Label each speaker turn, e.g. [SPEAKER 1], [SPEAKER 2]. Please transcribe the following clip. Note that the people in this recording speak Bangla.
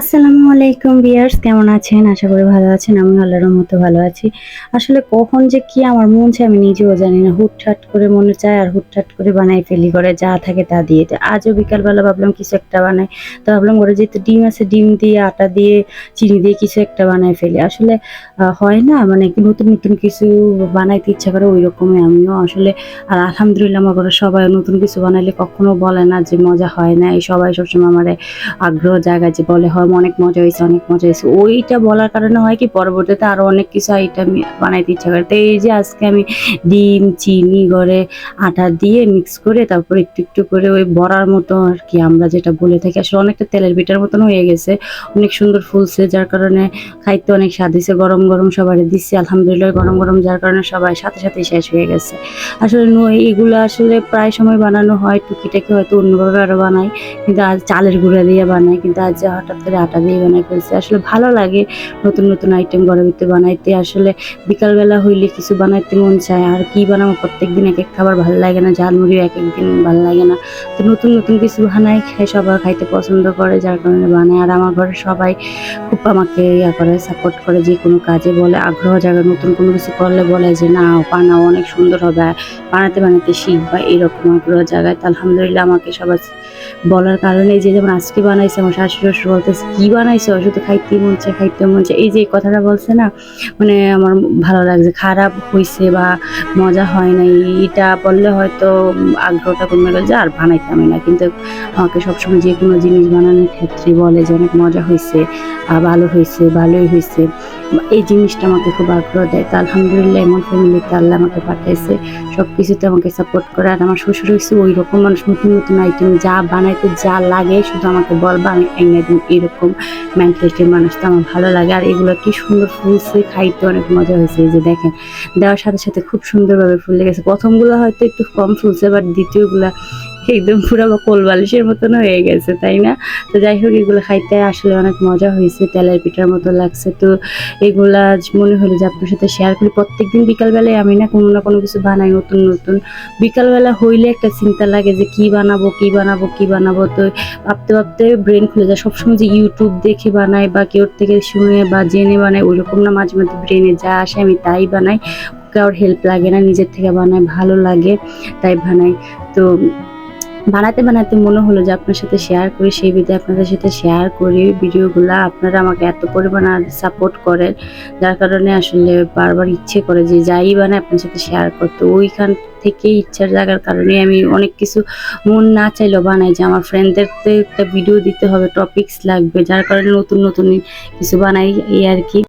[SPEAKER 1] আসসালামু আলাইকুম বিয়ার্স কেমন আছেন? আশা করি ভালো আছেন। আমি আল্লাহর মতো ভালো আছি। আসলে কখন যে কি আমার মন চায় আমি নিজেও জানি না। হুটহাট করে মনে চায় আর হুটহাট করে বানাই ফেলি করে যা থাকে তা দিয়ে। আজও বিকালবেলা ভাবলাম কিছু একটা বানাই। তো ভাবলাম ঘরে যেহেতু ডিম আছে, ডিম দিয়ে, আটা দিয়ে, চিনি দিয়ে কিছু একটা বানাই ফেলি। আসলে হয় না মানে নতুন নতুন কিছু বানাইতে ইচ্ছা করে ওই রকমই আমিও। আসলে, আর আলহামদুলিল্লাহ আমার ঘরে সবাই নতুন কিছু বানাইলে কখনো বলে না যে মজা হয় না। এই সবাই সবসময় আমার আগ্রহ জায়গায় যে বলে, হয় অনেক মজা হয়েছে, অনেক মজা হয়েছে। ওইটা বলার কারণে হয় কি, পরবর্তীতে আরও অনেক কিছু আইটেম বানাইতে ইচ্ছা করে। তো এই যে আজকে আমি ডিম, চিনি গড়ে আটা দিয়ে মিক্স করে তারপর একটু একটু করে ওই বড়ার মতো আর কি, আমরা যেটা বলে থাকি। আসলে অনেকটা তেলের পিঠার মতন হয়ে গেছে। অনেক সুন্দর ফুলছে, যার কারণে খাইতে অনেক স্বাদ হয়েছে। গরম গরম সবাই দিচ্ছি, আলহামদুলিল্লাহ গরম গরম, যার কারণে সবাই সাথে সাথে শেষ হয়ে গেছে। আসলে এইগুলো আসলে প্রায় সময় বানানো হয়, টুকিটাকি হয়তো অন্যভাবে আরও বানাই, কিন্তু আজ চালের গুঁড়া দিয়ে বানাই, কিন্তু আজ হঠাৎ করে আটা দিয়ে বানাই ফেলছে। আসলে ভালো লাগে নতুন নতুন আইটেম ঘরের ভিতরে বানাইতে। আসলে বিকালবেলা হইলে কিছু বানাইতে মন চায়। আর কি বানাবো? প্রত্যেক দিন এক এক খাবার ভালো লাগে না, ঝালমুড়িও এক এক দিন ভালো লাগে না। তো নতুন নতুন কিছু বানাই খাই সবাই খাইতে পছন্দ করে, যার কারণে বানাই আর আমার ঘরে সবাই খুব আমাকে ইয়া করে সাপোর্ট করে যে কোনো কাজে বলে, আগ্রহ জায়গায় নতুন কোনো কিছু করলে বলে যে, না, বানাও, অনেক সুন্দর হবে। বানাতে বানাতে শিখবা এরকম আগ্রহ জায়গায় তো আলহামদুলিল্লাহ আমাকে সবাই বলার কারণে যে যেমন আজকে বানাইছে, আমার শাশুড়ি শ্বশুর বলতেছে কি বানাইছে? শুধু খাইতে মন চায়, খাইতে মন চায়। এই যে কথাটা বলছে না মানে আমার ভালো লাগছে, খারাপ হয়েছে বা মজা হয় নাই, এটা বললে হয়তো আগ্রহটা কমে গেল যে আর বানাইতামই না। কিন্তু আমাকে সবসময় যে কোনো জিনিস বানানোর ক্ষেত্রে বলে যে অনেক মজা হয়েছে ভালো হয়েছে ভালোই হয়েছে এই জিনিসটা আমাকে খুব আগ্রহ দেয়। তা আলহামদুলিল্লাহ এমন ফ্যামিলিতে আল্লাহ আমাকে পাঠাইছে। সব কিছুতে আমাকে সাপোর্ট করে। আর আমার শ্বশুর হয়েছে ওই রকম মানুষ। নতুন নতুন আইটেম যা বানাইতে যা লাগে শুধু আমাকে বলবা, আমি এনে দিন এরকম মেন্টালিটির মানুষ তো আমার ভালো লাগে। আর এগুলো কি সুন্দর ফুলছে, খাইতে অনেক মজা হয়েছে। এই যে দেখেন, দেওয়ার সাথে সাথে খুব সুন্দরভাবে ফুলে গেছে প্রথমগুলো হয়তো একটু কম ফুলছে বাট দ্বিতীয়গুলা একদম পুরো কোল বালিশের মতন হয়ে গেছে, তাই না? তো যাই হোক, এগুলো খাইতে আসলে অনেক মজা হয়েছে, তেলের পিঠার মতো লাগছে। তো এগুলা মনে হলো যে আপনার সাথে শেয়ার করি। প্রত্যেকদিন বিকালবেলায় আমি না কোনো না কোনো কিছু বানাই, নতুন নতুন। বিকালবেলা হইলে একটা চিন্তা লাগে যে কি বানাবো কি বানাবো কি বানাবো? তো ভাবতে ভাবতে ব্রেন খুলে যায়। সবসময় যে ইউটিউব দেখে বানাই বা কেউ থেকে শুনে বা জেনে বানাই ওইরকম না মাঝে মাঝে ব্রেনে যা আসে, আমি তাই বানাই। কারোর হেল্প লাগে না, নিজের থেকে বানাই ভালো লাগে, তাই বানাই। তো বানাতে বানাতে মনে হলো যে আপনার সাথে শেয়ার করি, সেই বিধে আপনাদের সাথে শেয়ার করি। ভিডিওগুলা আপনারা আমাকে এত পরিমাণ সাপোর্ট করেন, যার কারণে আসলে বারবার ইচ্ছে করে যে যাই বানায় আপনার সাথে শেয়ার করতে। ওইখান থেকে ইচ্ছার জায়গার কারণে আমি অনেক কিছু মন না চাইলেও বানাই যে আমার ফ্রেন্ডদেরকে একটা ভিডিও দিতে হবে টপিকস লাগবে, যার কারণে নতুন নতুন কিছু বানাই এই আর কি।